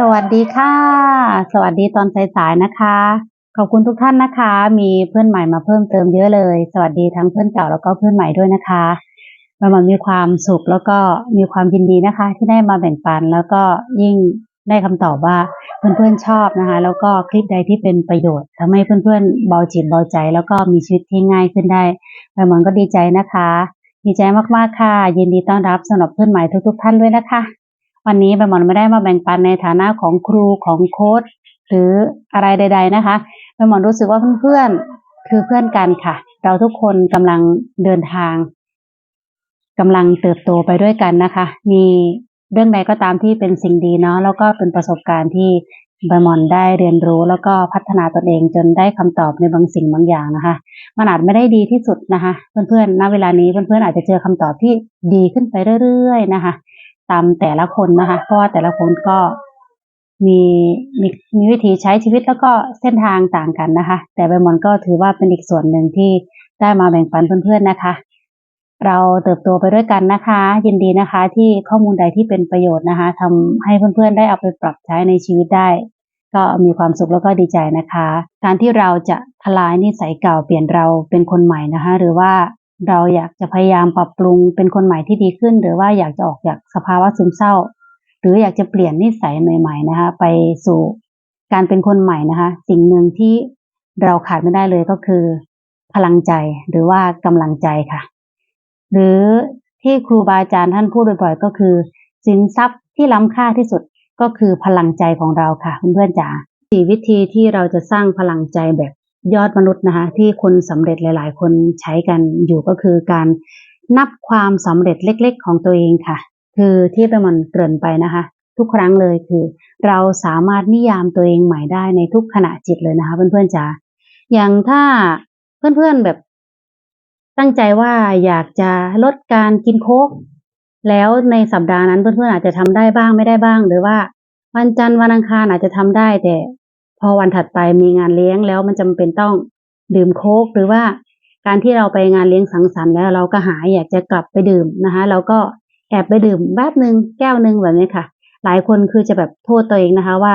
สวัสดีค่ะ สวัสดีตอนสายๆนะคะ ขอบคุณทุกท่านนะคะ มีเพื่อนใหม่มาเพิ่มเติมเยอะเลย สวัสดีทั้งเพื่อนเก่าแล้วก็เพื่อนใหม่ด้วยนะคะมันมันมีความสุขแล้วก็มีความยินดีนะคะ ที่ได้มาแบ่งปัน แล้วก็ยิ่งได้คำตอบว่าเพื่อนๆชอบนะคะ แล้วก็คลิปใดที่เป็นประโยชน์ทำให้เพื่อนๆเบาจิตเบาใจ แล้วก็มีชีวิตที่ง่ายขึ้นได้มันมันก็ดีใจนะคะ ดีใจมากๆค่ะ ยินดีต้อนรับสำหรับเพื่อนใหม่ทุก ๆ ท่านด้วยนะคะ วันนี้ใบหมอนไม่ได้มาแบ่งปันในฐานะของครูของโค้ชหรืออะไรใด ๆนะคะใบหมอนรู้สึกว่าเพื่อนๆคือเพื่อนกันค่ะ เราทุกคนกำลังเดินทางกำลังเติบโตไปด้วยกันนะคะ มีเรื่องใดก็ตามที่เป็นสิ่งดีเนาะแล้วก็เป็นประสบการณ์ที่ใบหมอนได้เรียนรู้แล้วก็พัฒนาตนเองจนได้คำตอบในบางสิ่งบางอย่างนะคะมันอาจไม่ได้ดีที่สุดนะคะ เพื่อนๆณเวลานี้เพื่อนๆอาจจะเจอคำตอบที่ดีขึ้นไปเรื่อย ๆ นะคะ ตามแต่ละคนนะคะ เพราะว่าแต่ละคนก็มีมีมีวิธีใช้ชีวิตแล้วก็เส้นทางต่างกันนะคะ แต่ใบมอนก็ถือว่าเป็นอีกส่วนหนึ่งที่ได้มาแบ่งปันเพื่อนๆนะคะ เราเติบโตไปด้วยกันนะคะ ยินดีนะคะที่ข้อมูลใดที่เป็นประโยชน์นะคะทำให้เพื่อนๆได้เอาไปปรับใช้ในชีวิตได้ ก็มีความสุขแล้วก็ดีใจนะคะ การที่เราจะทลายนิสัยเก่าเปลี่ยนเราเป็นคนใหม่นะคะ หรือว่า เราอยากจะพยายามปรับปรุงเป็นคนใหม่ที่ดีขึ้น หรือว่าอยากจะออกจากสภาวะซึมเศร้า หรืออยากจะเปลี่ยนนิสัยใหม่ ๆ นะคะ ไปสู่การเป็นคนใหม่นะคะ สิ่งหนึ่งที่เราขาดไม่ได้เลยก็คือ พลังใจหรือว่ากำลังใจค่ะ หรือที่ครูบาอาจารย์ท่านพูดบ่อยๆ ก็คือสินทรัพย์ที่ล้ำค่าที่สุดก็คือพลังใจของเราค่ะเพื่อนๆจ๋าสี่วิธีที่เราจะสร้างพลังใจแบบ ยอดมนุษย์นะคะที่คนสำเร็จหลาย ๆ คนใช้กันอยู่ก็คือการนับความสำเร็จเล็ก ๆ ของตัวเองค่ะ คือที่ไปมันเกริ่นไปนะคะ ทุกครั้งเลยคือ เราสามารถนิยามตัวเองใหม่ได้ในทุกขณะจิตเลยนะคะ เพื่อนๆจ๋าอย่างถ้าเพื่อนๆแบบ ตั้งใจว่าอยากจะลดการกินโค้กแล้วในสัปดาห์นั้นเพื่อนๆอาจจะทำได้บ้างไม่ได้บ้าง หรือว่าวันจันทร์วันอังคารอาจจะทำได้แต่ อวันถัดไปมีงานเลี้ยงแล้วมันจำเป็นต้องดื่มโค้กหรือว่าการที่เราไปงานเลี้ยงสังสรรค์แล้วเราก็หายอยากจะกลับไปดื่มนะคะ เราก็แอบไปดื่มแป๊บหนึ่งแก้วหนึ่งแบบนี้ค่ะ หลายคนคือจะแบบโทษตัวเองนะคะว่า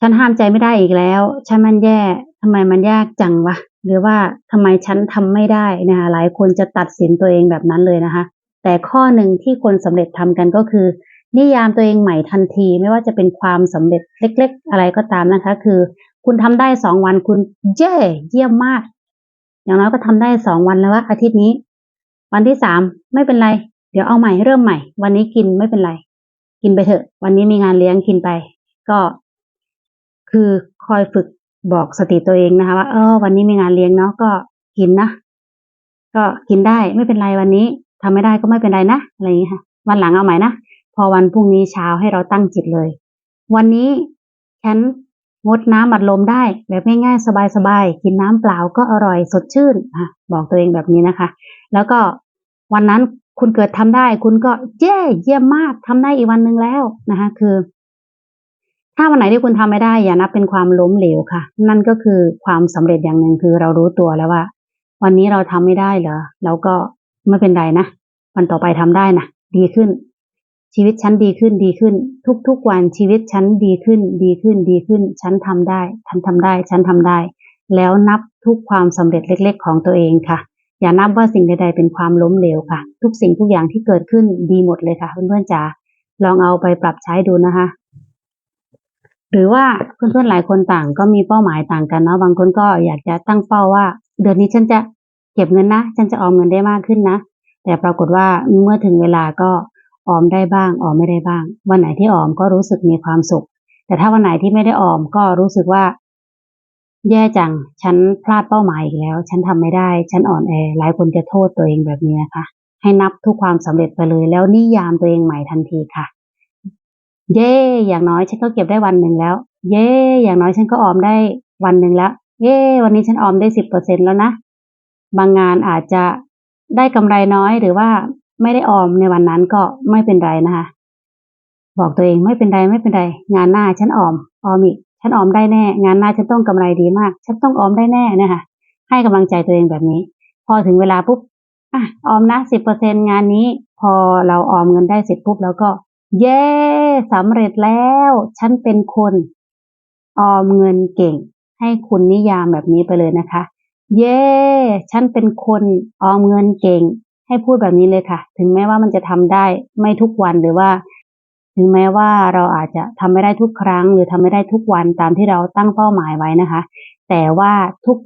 ฉันห้ามใจไม่ได้อีกแล้ว ฉันมันแย่ทำไมมันยากจังวะหรือว่าทำไมฉันทำไม่ได้นะคะหลายคนจะตัดสินตัวเองแบบนั้นเลยนะคะ แต่ข้อหนึ่งที่คนสำเร็จทำกันก็คือ นิยามตัวเองใหม่ทันที ไม่ว่าจะเป็นความสำเร็จเล็ก ๆ อะไรก็ตามนะคะ คือ คุณทำได้สองวันคุณเย้เยี่ยมมาก อย่างน้อยก็ทำได้สองวันแล้วว่าอาทิตย์นี้ วันที่สามไม่เป็นไร เดี๋ยวเอาใหม่เริ่มใหม่ วันนี้กินไม่เป็นไร กินไปเถอะ วันนี้มีงานเลี้ยงกินไป ก็ คือคอยฝึกบอกสติตัวเองนะคะว่าเออวันนี้มีงานเลี้ยงเนาะก็กินนะก็กินได้ไม่เป็นไรวันนี้ทำไม่ได้ก็ไม่เป็นไรนะอะไรอย่างนี้ค่ะ วันหลังเอาใหม่นะ พอวันพรุ่งนี้เช้าให้เราตั้งจิตเลย วันนี้ฉันงดน้ำอัดลมได้แบบง่ายๆสบายๆกินน้ำเปล่าก็อร่อยสดชื่นค่ะบอกตัวเองแบบนี้นะคะ แล้วก็วันนั้นคุณเกิดทำได้ คุณก็เย้เยี่ยมมากทำได้อีกวันหนึ่งแล้วนะคะ คือ ถ้าวันไหนที่คุณทำไม่ได้ อย่านับเป็นความล้มเหลวค่ะ นั่นก็คือความสำเร็จอย่างหนึ่งคือเรารู้ตัวแล้วว่า วันนี้เราทำไม่ได้เหรอเราก็ไม่เป็นไรนะวันต่อไปทำได้นะดีขึ้น ชีวิตฉันดีขึ้นดีขึ้น ทุกๆวันชีวิตฉันดีขึ้นดีขึ้นดีขึ้น ฉันทำได้ฉันทำได้ ฉันทำได้ แล้วนับทุกความสำเร็จเล็ก ๆ ของตัวเองค่ะ อย่านับว่าสิ่งใด ๆ เป็นความล้มเหลวค่ะ ทุกสิ่งทุกอย่างที่เกิดขึ้นดีหมดเลยค่ะ เพื่อนๆจ๋าลองเอาไปปรับใช้ดูนะคะ หรือว่าเพื่อนๆหลายคนต่างก็มีเป้าหมายต่างกันเนาะบางคนก็อยากจะตั้งเป้าว่า เดือนนี้ฉันจะเก็บเงินนะ ฉันจะออมเงินได้มากขึ้นนะแต่ปรากฏว่าเมื่อถึงเวลาก็ ออมได้บ้าง ออมไม่ได้บ้าง วันไหนที่ออมก็รู้สึกมีความสุข แต่ถ้าวันไหนที่ไม่ได้ออมก็รู้สึกว่า แย่จัง ฉันพลาดเป้าหมายอีกแล้ว ฉันทำไม่ได้ ฉันอ่อนแอ หลายคนจะโทษตัวเองแบบนี้นะคะ ให้นับทุกความสำเร็จไปเลย แล้วนิยามตัวเองใหม่ทันทีค่ะ เย่อย่างน้อยฉันก็เก็บได้วันหนึ่งแล้ว เย่อย่างน้อยฉันก็ออมได้วันหนึ่งแล้ว เย่วันนี้ฉันออมได้สิบเปอร์เซ็นแล้วนะ บางงานอาจจะได้กำไรน้อยหรือว่า ไม่ได้ออมในวันนั้นก็ไม่เป็นไรนะคะบอกตัวเองไม่เป็นไรไม่เป็นไร งานหน้าฉันออมออมอีกฉันออมได้แน่ งานหน้าฉันต้องกำไรดีมาก ฉันต้องออมได้แน่นะคะให้กำลังใจตัวเองแบบนี้ พอถึงเวลาปุ๊บอะออมนะสิบเปอร์เซ็นงานนี้ พอเราออมเงินได้เสร็จปุ๊บแล้วก็ เย้สำเร็จแล้ว ฉันเป็นคนออมเงินเก่ง ให้คุณนิยามแบบนี้ไปเลยนะคะ เย้ฉันเป็นคนออมเงินเก่ง ให้พูดแบบนี้เลยค่ะ ถึงแม้ว่ามันจะทำได้ไม่ทุกวันหรือว่า ถึงแม้ว่าเราอาจจะทำไม่ได้ทุกครั้ง หรือทำไม่ได้ทุกวันตามที่เราตั้งเป้าหมายไว้นะคะ แต่ว่า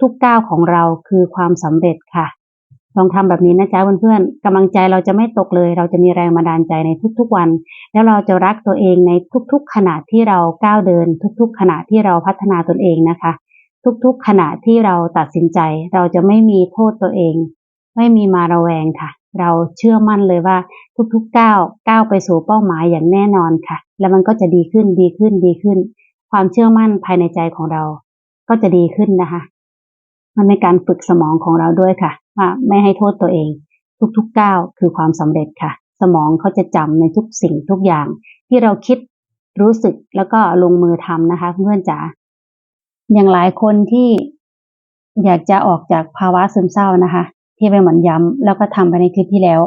ทุกๆก้าวของเราคือความสำเร็จค่ะ ลองทำแบบนี้นะจ๊ะเพื่อนๆกำลังใจเราจะไม่ตกเลย เราจะมีแรงบันดาลใจในทุกๆวัน แล้วเราจะรักตัวเองในทุกๆขณะที่เราก้าวเดิน ทุก ๆ ขณะที่เราพัฒนาตนเองนะคะ ทุกๆขณะที่เราตัดสินใจ เราจะไม่มีโทษตัวเอง ไม่มีมาระแวงค่ะ เราเชื่อมั่นเลยว่าทุกๆก้าวก้าวไปสู่เป้าหมายอย่างแน่นอนค่ะ แล้วมันก็จะดีขึ้นดีขึ้นดีขึ้น ความเชื่อมั่นภายในใจของเรา ก็จะดีขึ้นนะคะ มันเป็นการฝึกสมองของเราด้วยค่ะว่าไม่ให้โทษตัวเอง ทุกๆก้าวคือความสำเร็จค่ะ สมองเขาจะจำในทุกสิ่งทุกอย่าง ที่เราคิดรู้สึกแล้วก็ลงมือทำนะคะเพื่อนจ๋าอย่างหลายคนที่อยากจะออกจากภาวะซึมเศร้านะคะ ที่ไปเหมือนย้ำแล้วก็ทำไปในคลิปที่แล้ว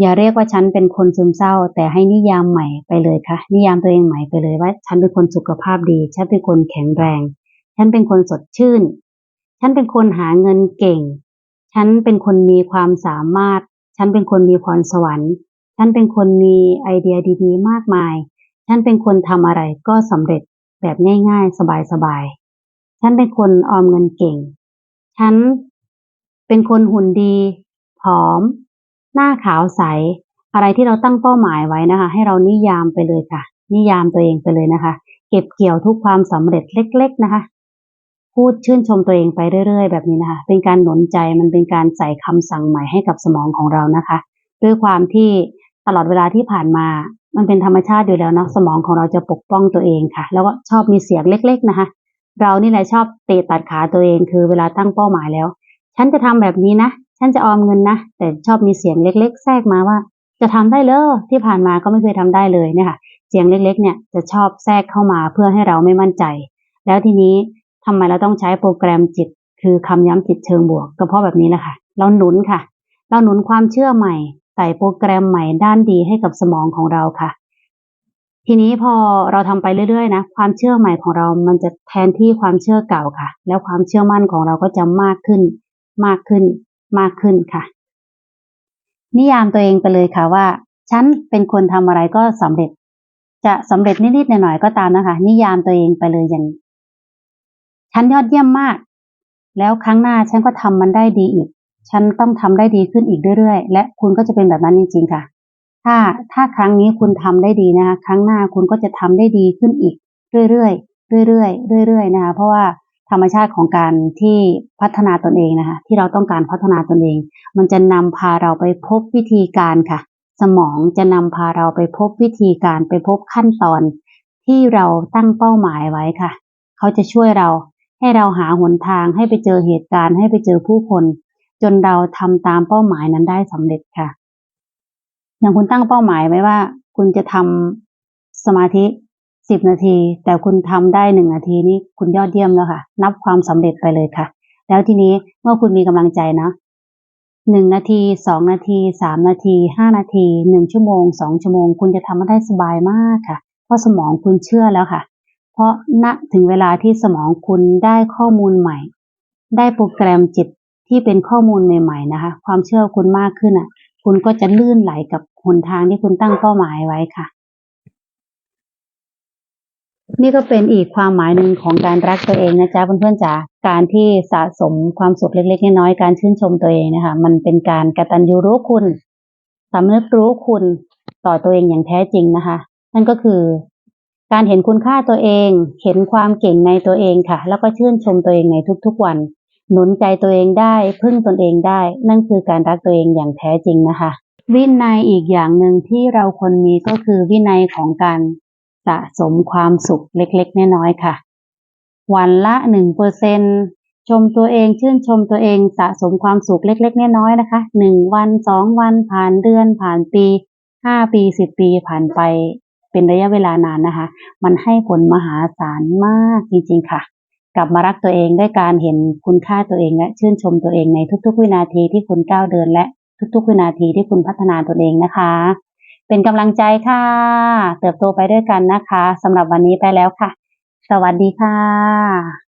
อย่าเรียกว่าฉันเป็นคนซึมเศร้า แต่ให้นิยามใหม่ไปเลยค่ะ นิยามตัวเองใหม่ไปเลยว่า ฉันเป็นคนสุขภาพดี ฉันเป็นคนแข็งแรง ฉันเป็นคนสดชื่น ฉันเป็นคนหาเงินเก่ง ฉันเป็นคนมีความสามารถ ฉันเป็นคนมีพรสวรรค์ฉันเป็นคนมีไอเดียดีๆ มากมาย ฉันเป็นคนทำอะไรก็สำเร็จแบบง่ายๆ สบายๆ ฉันเป็นคนออมเงินเก่ง ฉัน เป็นคนหุ่นดี ผอม หน้าขาวใส อะไรที่เราตั้งเป้าหมายไว้นะคะ ให้เรานิยามไปเลยค่ะ นิยามตัวเองไปเลยนะคะ เก็บเกี่ยวทุกความสำเร็จเล็ก ๆนะคะ พูดชื่นชมตัวเองไปเรื่อย ๆ แบบนี้นะคะ เป็นการหนุนใจมันเป็นการใส่คำสั่งใหม่ให้กับสมองของเรานะคะ ด้วยความที่ตลอดเวลาที่ผ่านมา มันเป็นธรรมชาติอยู่แล้วเนาะสมองของเราจะปกป้องตัวเองค่ะ แล้วก็ชอบมีเสียงเล็ก ๆ นะคะ เรานี่แหละชอบเตะตัดขาตัวเองคือเวลาตั้งเป้าหมายแล้ว ฉันจะทำแบบนี้นะ ฉันจะออมเงินนะ แต่ชอบมีเสียงเล็ก ๆ แทรกมาว่า จะทำได้เลยที่ผ่านมาก็ไม่เคยทำได้เลยเนี่ยค่ะ เสียงเล็กๆ เนี่ยจะชอบแทรกเข้ามาเพื่อให้เราไม่มั่นใจ แล้วทีนี้ทำไมเราต้องใช้โปรแกรมจิต คือคำย้ำจิตเชิงบวก ก็เพราะแบบนี้แหละค่ะ เราหนุนค่ะ เราหนุนความเชื่อใหม่ ใส่โปรแกรมใหม่ด้านดีให้กับสมองของเราค่ะทีนี้พอเราทำไปเรื่อยๆนะความเชื่อใหม่ของเรามันจะแทนที่ความเชื่อเก่าค่ะ แล้วความเชื่อมั่นของเราก็จะมากขึ้น มากขึ้นมากขึ้นค่ะ นิยามตัวเองไปเลยค่ะว่า ฉันเป็นคนทำอะไรก็สำเร็จ จะสำเร็จนิดๆหน่อยๆก็ตามนะคะ นิยามตัวเองไปเลยอย่างฉันยอดเยี่ยมมาก แล้วครั้งหน้าฉันก็ทำมันได้ดีอีก ฉันต้องทำได้ดีขึ้นอีกเรื่อยๆ และคุณก็จะเป็นแบบนั้นจริงๆค่ะ ถ้าถ้าครั้งนี้คุณทำได้ดีนะคะ ครั้งหน้าคุณก็จะทำได้ดีขึ้นอีก เรื่อยๆเรื่อยๆเรื่อยๆนะคะ เพราะว่า ธรรมชาติของการที่พัฒนาตนเองนะคะ ที่เราต้องการพัฒนาตนเอง มันจะนำพาเราไปพบวิธีการค่ะ สมองจะนำพาเราไปพบวิธีการไปพบขั้นตอน ที่เราตั้งเป้าหมายไว้ค่ะ เขาจะช่วยเราให้เราหาหนทางให้ไปเจอเหตุการณ์ ให้ไปเจอผู้คน จนเราทำตามเป้าหมายนั้นได้สำเร็จค่ะ อย่างคุณตั้งเป้าหมายไว้ว่า คุณจะทำสมาธิ สิบนาที แต่คุณทำได้หนึ่งนาทีนี่คุณยอดเยี่ยมแล้วค่ะ นับความสำเร็จไปเลยค่ะ แล้วทีนี้เมื่อคุณมีกำลังใจนะหนึ่งนาทีสองนาทีสามนาทีห้านาทีหนึ่งชั่วโมงสองชั่วโมง คุณจะทำมันได้สบายมากค่ะ เพราะสมองคุณเชื่อแล้วค่ะ เพราะณถึงเวลาที่สมองคุณได้ข้อมูลใหม่ ได้โปรแกรมจิตที่เป็นข้อมูลใหม่ ๆ นะคะ ความเชื่อคุณมากขึ้นอะ คุณก็จะลื่นไหลกับหนทางที่คุณตั้งเป้าหมายไว้ค่ะ นี่ก็เป็นอีกความหมายหนึ่งของการรักตัวเองนะจ๊ะเพื่อนๆจ๋าการที่สะสมความสุขเล็ก ๆ น้อยๆการชื่นชมตัวเองนะคะ มันเป็นการกระตัญญูรู้คุณสำนึกรู้คุณต่อตัวเองอย่างแท้จริงนะคะ นั่นก็คือ การเห็นคุณค่าตัวเอง เห็นความเก่งในตัวเองค่ะ แล้วก็ชื่นชมตัวเองในทุกๆวัน หนุนใจตัวเองได้ พึ่งตนเองได้ นั่นคือการรักตัวเองอย่างแท้จริงนะคะ วินัยอีกอย่างหนึ่งที่เราควรมีก็คือวินัยของการะสมความสุขเล็กๆ น้อยๆค่ะ วันละหนึ่งเปอร์เซนชมตัวเองชื่นชมตัวเองสะสมความสุขเล็ก ๆ น้อยๆนะคะหนึ่งวันสองวันผ่านเดือนผ่านปีห้าปีสิบปีผ่านไปเป็นระยะเวลานานนะคะ มันให้ผลมหาศาลมากจริงๆค่ะ กลับมารักตัวเองด้วยการเห็นคุณค่าตัวเองและชื่นชมตัวเองในทุกๆ วินาทีที่คุณก้าวเดินและทุกๆ วินาทีที่คุณพัฒนาตัวเองนะคะ เป็นกำลังใจค่ะ เติบโตไปด้วยกันนะคะสำหรับวันนี้ไปแล้วค่ะ สวัสดีค่ะ